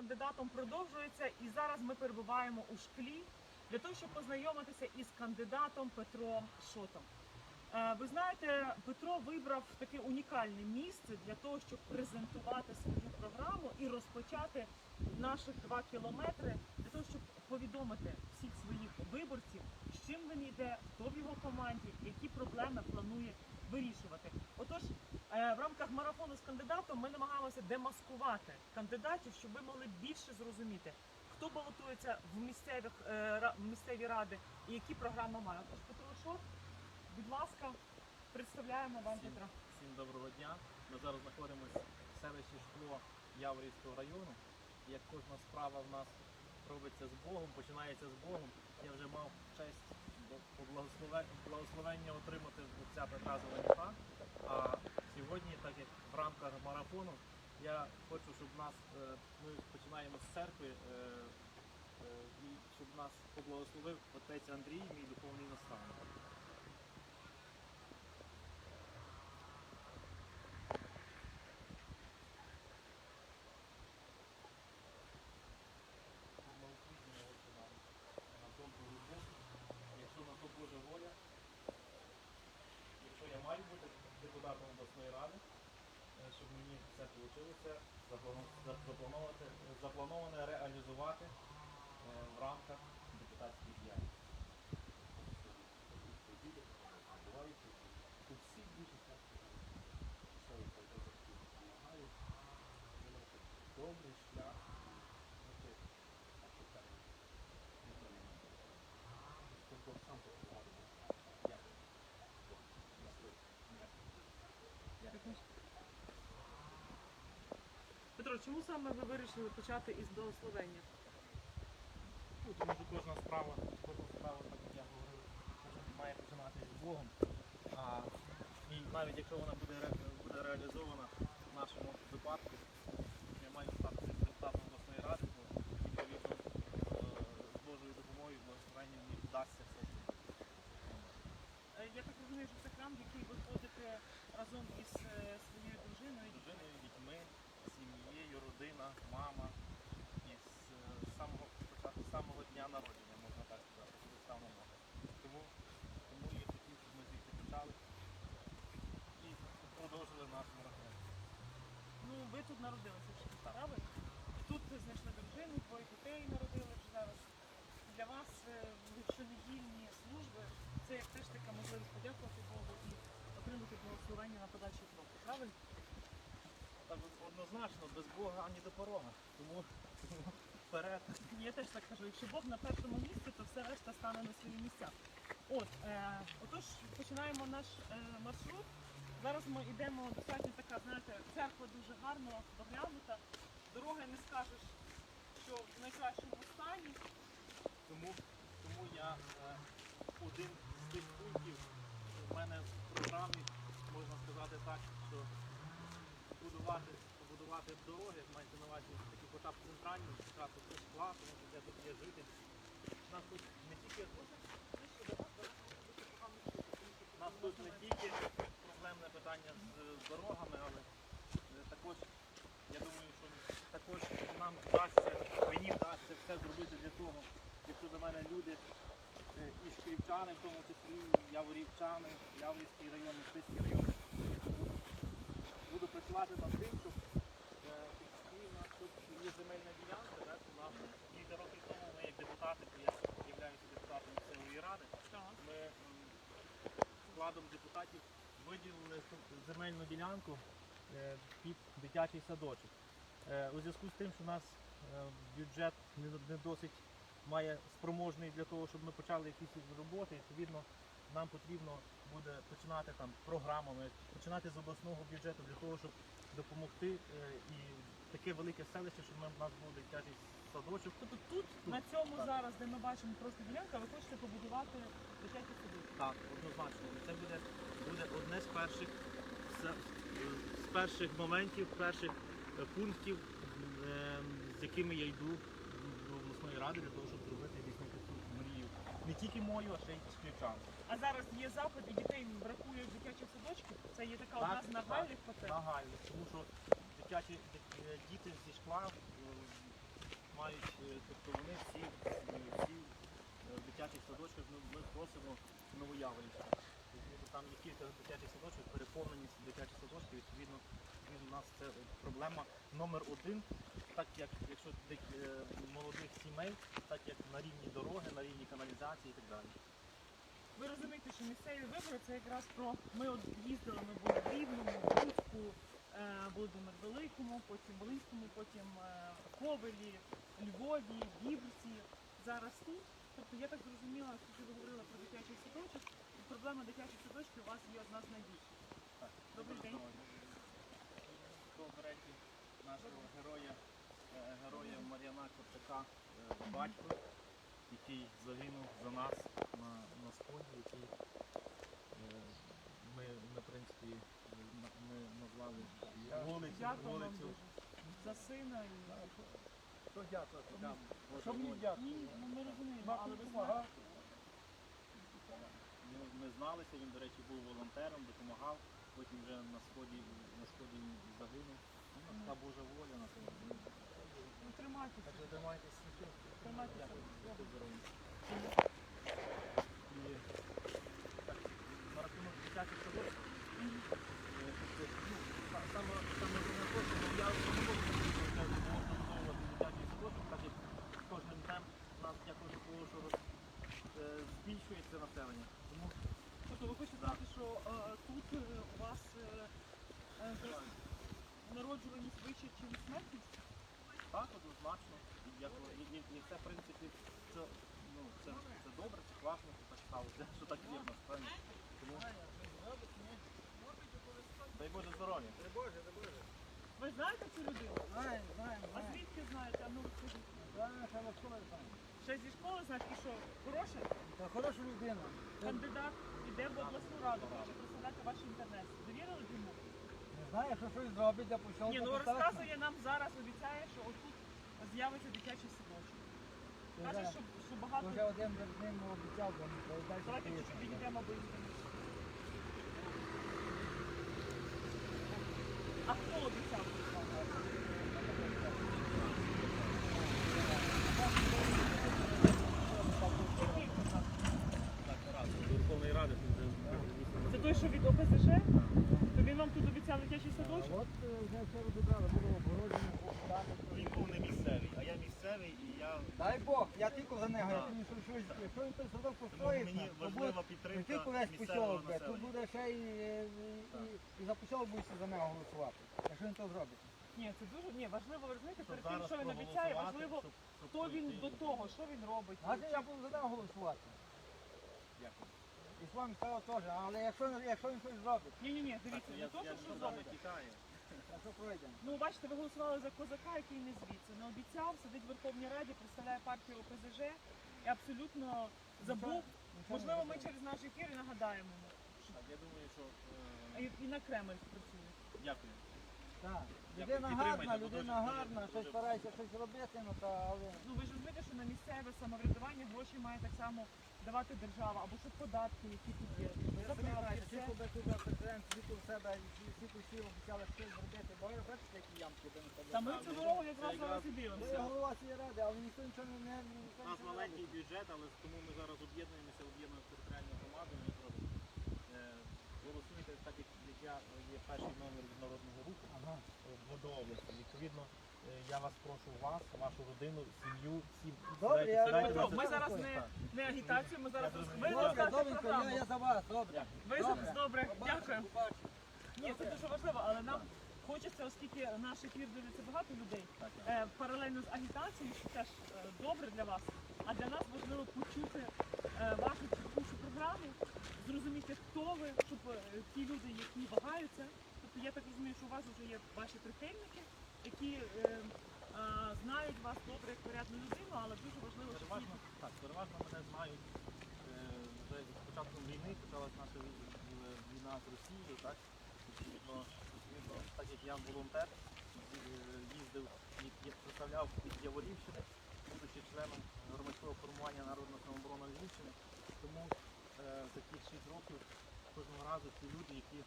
кандидатом продовжується, і зараз ми перебуваємо у шклі для того, щоб познайомитися із кандидатом Петром Шотом. Е, Ви знаєте, Петро вибрав таке унікальне місце для того, щоб презентувати свою програму і розпочати наших два кілометри для того, щоб повідомити всіх своїх виборців, з чим він йде, хто в його команді, які проблеми планує вирішувати. Отож, е, в рамках марафону з кандидатом ми намагаємося демаскувати кандидатів, щоб ви могли більше зрозуміти, хто балотується в місцевих е, в місцеві ради і які програми мають. Тож Петро Шот, будь ласка, представляємо вам Петра. всім доброго дня. Ми зараз знаходимося в селищі Шкло Яворівського району. Як кожна справа в нас робиться з Богом, починається з Богом. Я вже мав честь благословення отримати ця Петра Зеленюка. А сьогодні, так як в рамках марафону, я хочу, щоб нас, е, ми починаємо з церкви, е, е, і щоб нас поблагословив отець Андрій, мій духовний наставник. Благословення Отче нам на добру роботу, якщо на то Божа воля, якщо я маю бути депутатом обласної ради, е, щоб мені все вийшло, заплановане реалізувати е, в рамках депутатської діяльності. Тут всі дуже так добрий шлях. Знаєте, щоб Бог сам допомагав. Дякую. Дякую. Петро, чому саме ви вирішили почати із благословення? Ну, тому що кожна справа, кожна справа, так як я говорив, має починатися з Богом. А, і навіть якщо вона буде, ре- буде реалізована в нашому випадку, я маю стати депутатом обласної ради, то відповідно е, з Божою допомогою, благословенням мені вдасться все. Е, Я так розумію, що це храм, в який ви ходите разом із е, своєю дружиною. Дружиною, родина, мама. І з е, самого початку, з самого дня народження, можна так сказати, коли став на. Тому, тому я хотів, щоб ми звідти почали і продовжили наш марафон. Ну, ви тут народилися в правильно? Тут ви знайшли дружину, двоє дітей народили вже зараз. Для вас е, щонедільні служби це як теж така можливість подякувати Богу і отримати благословення на подальші кроки, правильно? Так однозначно, без Бога ані до порога. Тому, вперед. Я теж так кажу, якщо Бог на першому місці, то все решта стане на свої місця. От, е, отож, починаємо наш е, маршрут. Зараз ми йдемо достатньо така, знаєте, церква дуже гарно доглянута. Дороги не скажеш, що в найкращому стані. Тому, тому я е, один з тих пунктів у мене в програмі, можна сказати так, що будувати, побудувати дороги, мається на увазі такі хоча б центральні, якраз тут є шкла, тому що я тут є. У нас тут не тільки нас тут не тільки проблемне питання з дорогами, але е, також я думаю, що також нам вдасться, мені вдасться все зробити для того, якщо до мене люди е, і шкрівчани, в тому числі яворівчани, Яворівський район, Містицький район. Буду працювати над тим, щоб е, і в нас тут є земельна ділянка, да, у нас кілька років тому ми як депутати, бо я являюся депутатом місцевої ради, ми складом депутатів виділили земельну ділянку е, під дитячий садочок. Е, У зв'язку з тим, що у нас е, бюджет не досить має спроможний для того, щоб ми почали якісь роботи, відповідно, нам потрібно буде починати там програмами, починати з обласного бюджету для того, щоб допомогти е, і таке велике селище, щоб в нас був дитячий садочок. Тобто тут, на цьому так. зараз, де ми бачимо просто ділянка, ви хочете побудувати дитячий садок. Так, однозначно. Це буде, буде одне з перших з, з перших моментів, перших е, пунктів, е, з якими я йду до обласної ради для того, щоб зробити здійснити цю мрію. Не тільки мою, а ще й шкрівчан. А зараз є запит і дітей бракує дитячих садочків. Це є така одна Так, з нагальних потреб. Нагально, тому що дитячі дит- е, діти зі шкла е, мають, е, тобто вони всі, е, всі е, в дитячих садочках ми, ми просимо Новояворівська. Там є кілька дитячих садочків, переповнені дитячі садочки, відповідно, у нас це проблема номер один, так як якщо е, молодих сімей, так як на рівні дороги, на рівні каналізації і так далі. Ви розумієте, що місцеві вибори це якраз про ми от їздили, ми були в Рівному, в Луцьку, е, Володимир Великому, потім Волинському, потім е, Ковелі, Львові, Дібрці. Зараз тут. Тобто я так зрозуміла, що ви говорили про дитячий садочок. І проблема дитячих садочків у вас є одна з найбільших. Добрий день. Речі, нашого героя, е, героя Мар'яна Корчака, е, батько, який загинув за нас на, на сході, який е, ми, в принципі, ми назвали вулицю, за сина і Що дякувати? Що мені дякувати? ні, ну ми розуміємо, але ви знаєте, Ми, ми зналися, він, до речі, був волонтером, допомагав, потім вже на сході, на сході загинув. Ну, така Божа воля на тому. ну тримайтеся, тримайтеся. тримайтеся. Будьте здорові. І так, на рахунок дитячих садочків. е, тобто, ну, са- Саме саме головне те, що я не можу сказати, що це можна будовувати дитячий садочок, так як з кожним днем у нас дякую того, що роз- е, збільшується населення. Тому Тобто ви хочете сказати, що е, тут е, у вас е, е, десь народжуваність вища, ніж смертність? так, однозначно. І, як, і, і, і це, в принципі, це, ну, це, це що так сталося, що так є в нас, правильно? Тому... Дай Боже здоров'я. Ви знаєте цю людину? Знаємо, знаємо, А знаємо. звідки знаєте? А ну. Знаємо, що знаємо. Ще зі школи знаєте, і що хороша Та хороша людина. кандидат іде в обласну раду, хоче представляти ваш інтернет. Довірили б йому? Не знаю, що щось зробить, я почав Ні, ну розказує нам зараз, обіцяє, що отут з'явиться дитячий садочок. Каже, що, що багато. Вже один з ним обіцяв, бо далі Давайте чуть підійдемо бо. А хто обіцяв? Який казав? До Верховної Ради Це той, що від ОПЗЖ? То він вам тут обіцяв дитячий А садочок? От е, вже все розібрали, було обгороджено, покидати. Він був не місцевий, а я місцевий і я Дай Бог, я тільки за нього, Так. я мені щось, щось, якщо він той садок тому построїть, мені то буде важлива не підтримка тільки весь посілок, бе, тут буде ще і, і, і, і за посілок будуть за нього голосувати, якщо він то зробить. Ні, це дуже ні, важливо, ви розумієте, Щоб перед тим, що він обіцяє, важливо, хто він до того, що він робить. Знаєте, я буду за нього голосувати. Дякую. І з вами стало теж, але якщо, якщо він щось зробить, Ні, ні, ні, дивіться, не то, що що тікаю. якщо пройдемо. Ну, бачите, ви голосували за козака, який не звідси. Не обіцяв, сидить в Верховній Раді, представляє партію ОПЗЖ і абсолютно забув. Можливо, ми через наш ефір і нагадаємо. Так, я думаю, що І, е, і на Кремль працює. дякую. Так. Людина Підтримайте, гарна, людина гарна, дуже- щось дуже- старається щось робити, ну та але. Ну ви ж розумієте, що на місцеве самоврядування гроші має так само давати держава, або щоб податки, які тут є. Туди президент, всі у себе, всі всі всі обіцяли щось зробити, бо ви бачите, які ямки де не Та ми цю дорогу якраз зараз і Ви дивимося. голова цієї ради, але ніхто нічого не не У нас маленький бюджет, але тому ми зараз об'єднуємося, об'єднуємо територіальну громаду. Е, Голосуйте так, як я є перший номер від народного руху Ага. в області. Відповідно, е, я вас прошу вас, вашу родину, сім'ю, всім Добре, сідайте- я- сідайте Петро, ми зараз не, не агітацію, ми зараз зрозумів. Добре, розкажете добренько, я, програму. я за вас, добре. Ви Добре. за- добре, дякую. Ні, це дуже важливо, але нам хочеться, оскільки наш ефір дивиться багато людей, е, паралельно з агітацією, що теж е, добре для вас. А для нас важливо почути е, вашу чіткушу програму, зрозуміти, хто ви, щоб е, ті люди, які вагаються. Я так розумію, що у вас вже є ваші прихильники, які е, е, знають вас добре як порядну людину, але дуже важливо, ті Переважно, так, переважно мене знають е, вже з початком війни, почалась наша вій- війна з Росією, так? Відповідно, відповідно, так як я волонтер, е, їздив, і- представляв від Яворівщини, будучи членом громадського формування Народна самооборона Львівщини. Тому е, за ті 6 років кожного разу ті люди, які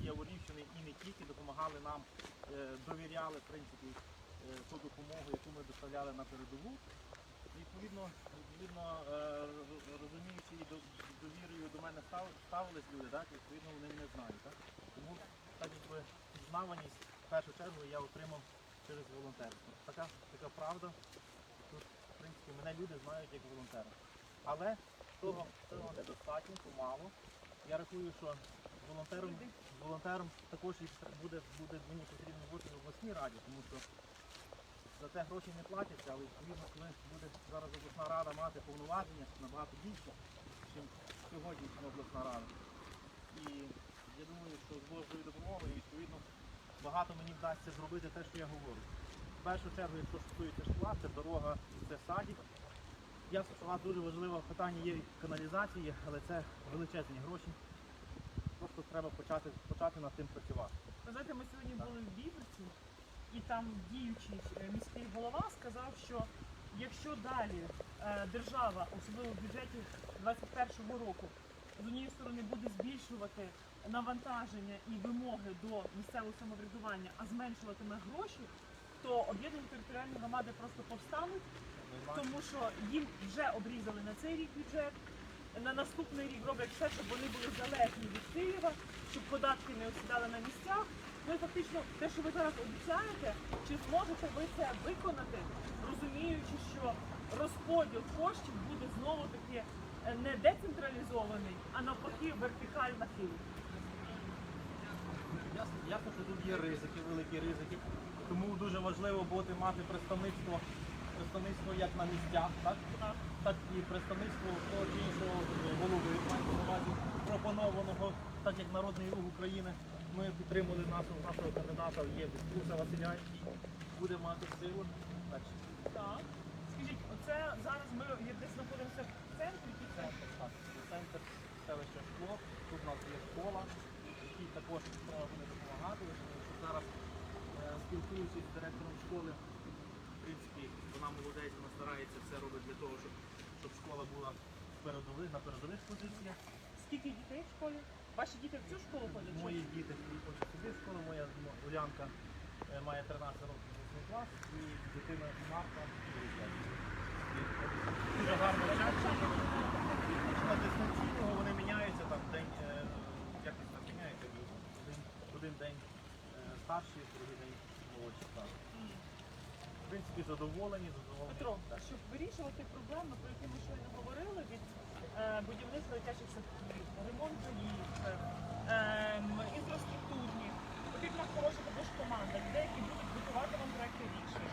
з Яворівщини і не тільки допомагали нам, е, довіряли в принципі е, ту допомогу, яку ми доставляли на передову. Відповідно, відповідно е, розуміючи і довірою до мене ставились люди, так, відповідно вони мене знають. Так? Тому так якби знаваність в першу чергу я отримав через волонтерство. Така, така правда. Тут, в принципі, мене люди знають як волонтера. Але того, цього недостатньо, помалу. Я рахую, що волонтером, волонтером також буде, буде мені потрібно бути в обласній раді, тому що за це гроші не платяться, але відповідно, коли буде зараз обласна рада мати повноваження набагато більше, ніж сьогоднішня обласна рада. І я думаю, що з Божою допомогою відповідно багато мені вдасться зробити те, що я говорю. В першу чергу, якщо стосується шкла, це дорога, це садик. Що у дуже важливе питання є каналізації, але це величезні гроші. Просто треба почати, почати над тим працювати. Ви знаєте, ми сьогодні були в Біберці, і там діючий е, міський голова сказав, що якщо далі е, держава, особливо в бюджеті 2021 року, з однієї сторони буде збільшувати навантаження і вимоги до місцевого самоврядування, а зменшуватиме гроші, то об'єднані територіальні громади просто повстануть, тому що їм вже обрізали на цей рік бюджет. На наступний рік роблять все, щоб вони були залежні від Києва, щоб податки не осідали на місцях. Ну і фактично, те, що ви зараз обіцяєте, чи зможете ви це виконати, розуміючи, що розподіл коштів буде знову таки е, не децентралізований, а навпаки вертикально хилий. Ясно, що тут є ризики, великі ризики. Тому дуже важливо бути мати представництво, представництво як на місцях, так? Так. і представництво того чи іншого голови мається на увазі пропонованого, так як Народний рух України. Ми підтримали нашого, нашого кандидата є Куса Василя, який буде мати силу. Так. Скажіть, оце зараз ми десь знаходимося в центрі під центр, так, центр селища шкло. Тут у нас є школа, якій також треба буде допомагати. Що зараз е, спілкуючись з директором школи, принципі, вона молодець, вона старається все робить для того, щоб, щоб школа була передових, на передових позиціях. Скільки дітей в школі? Ваші діти в цю школу ходять? Мої діти ходять сюди в школу, моя Улянка е, має 13 років 8 клас і дитина Марта. Дуже гарно вчаться. Дистанційного вони міняються там день, е, якось там міняються. Один, один день е, старший, другий день молодший старший. Принципі, задоволені, задоволені. Петро, щоб вирішувати проблеми, про які ми щойно говорили, від е, будівництва дитячих садків, ремонт доріг, е, ем, інфраструктурні, потрібна хороша також команда, людей, які будуть готувати вам проекти рішень,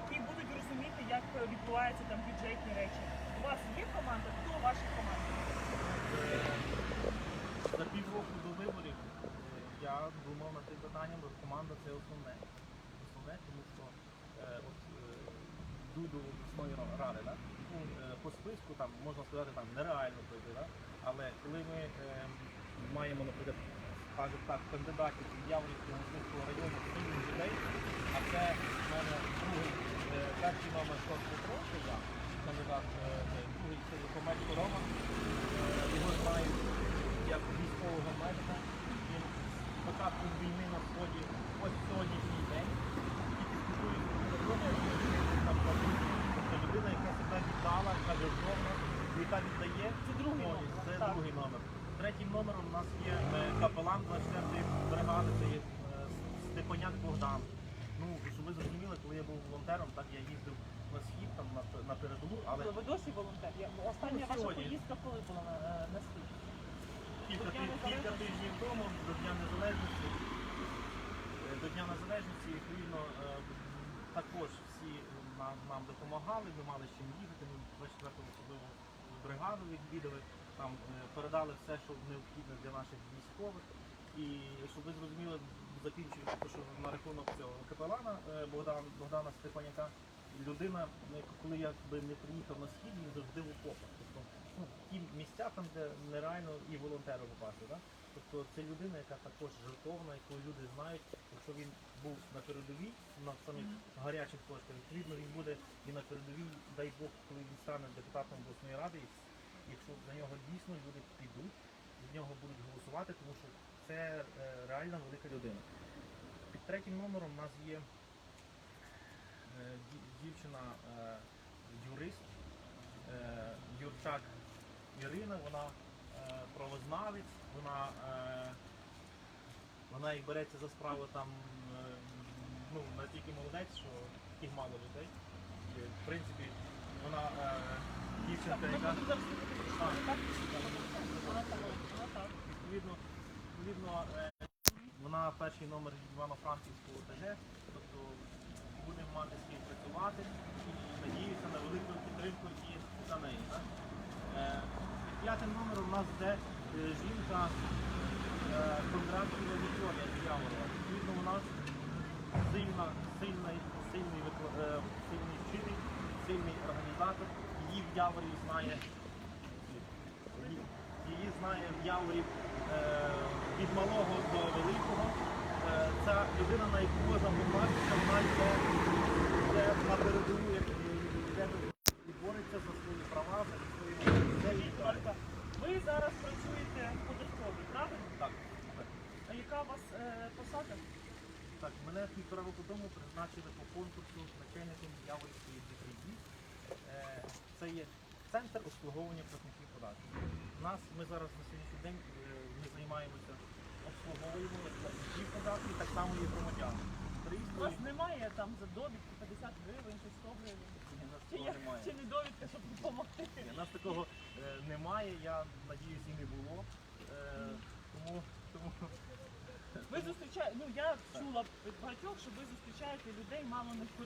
які будуть розуміти, як відбуваються там бюджетні речі. У вас є команда? Хто у вашій команді? За півроку до виборів е, я думав над цим питанням, бо команда це основне. Основне, тому що е, от, е, йду до обласної ради, да? ну, е, по списку там можна сказати там нереально пройти, да? але коли ми е, маємо, наприклад, скажімо так, кандидатів в Яворівського Московського району сім людей, а це в мене другий, е, перший номер Кот Петро, кандидат, е, другий це Комелько Рома, Е, його знають як військового медика. Він з початку війни на сході, ось сьогоднішній день, тільки спілкується з кордоном, там працює. Тобто людина, яка себе віддала, яка жертовна, яка віддає. Це другий Ой, номер, Це так. другий номер. Третім номером у нас є е, капелан 24-ї бригади, це є е, Степаняк Богдан. Ну, щоб ви зрозуміли, коли я був волонтером, так я їздив на схід, там на, на передову, але Ви досі волонтер? Я- Остання Ну, ваша сьогодні. поїздка коли була на, е, на схід? Кілька, До Дня тиж- кілька Незалежності? тижнів тому, до Дня Незалежності, е, до Дня Незалежності, відповідно, е, також всі нам, нам допомагали, ми мали з чим їхати, ми 24 особливо бригаду відвідали, там е, передали все, що необхідне для наших військових. І щоб ви зрозуміли, закінчуючи, що на рахунок цього капелана е, Богдан, Богдана Степаняка, людина, коли я не приїхав на схід, він завжди в окопах. Тобто, ну, ті місця там, де нереально і волонтеру попасти. Да? Тобто це людина, яка також жертовна, яку люди знають, якщо він був на передовій, на самих гарячих точках, відповідно він буде і на передовій, дай Бог, коли він стане депутатом обласної ради, якщо за нього дійсно люди підуть, за нього будуть голосувати, тому що це е, реально велика людина. Під третім номером у нас є е, дівчина, е, юрист, Юрчак Ірина, вона правознавець, вона, е, вона і береться за справу там е, ну, настільки молодець, що таких мало людей. В принципі, вона е, дівчинка, яка відповідно, відповідно вона перший номер Івано-Франківського ОТГ, тобто будемо мати співпрацювати і надіюся на велику підтримку і за неї. Е, п'ятим номером у нас йде е, жінка е, Кондратіва Вікторія з Яворова. Відповідно, у нас сильна, сильний, сильний, е, сильний вчитель, сильний організатор. Її в Яворі знає Її- знає в Яворі е, від малого до великого. Е, ця людина, на яку можна побачитися, вона йде на передову, як йде до- і бореться за свої права, за свої ідеї. і так. Ольга, Ви зараз працюєте в податковій, правильно? Так, так. А яка у вас е, посада? Так, мене півтора року тому призначили по конкурсу начальником Яворівської дітей. Це є центр обслуговування платників податків. У нас ми зараз на сьогоднішній день е, ми займаємося обслуговуємо платників податків, так само і громадян. У вас немає там за довідки 50 гривень чи 100 гривень? Ні, нас Чи, такого є, немає. чи не довідка, щоб допомогти? Ні, нас такого е, немає, я надіюсь і не було. Е, Тому, тому Ви зустрічаєте, ну я чула від багатьох, що ви зустрічаєте людей мало не в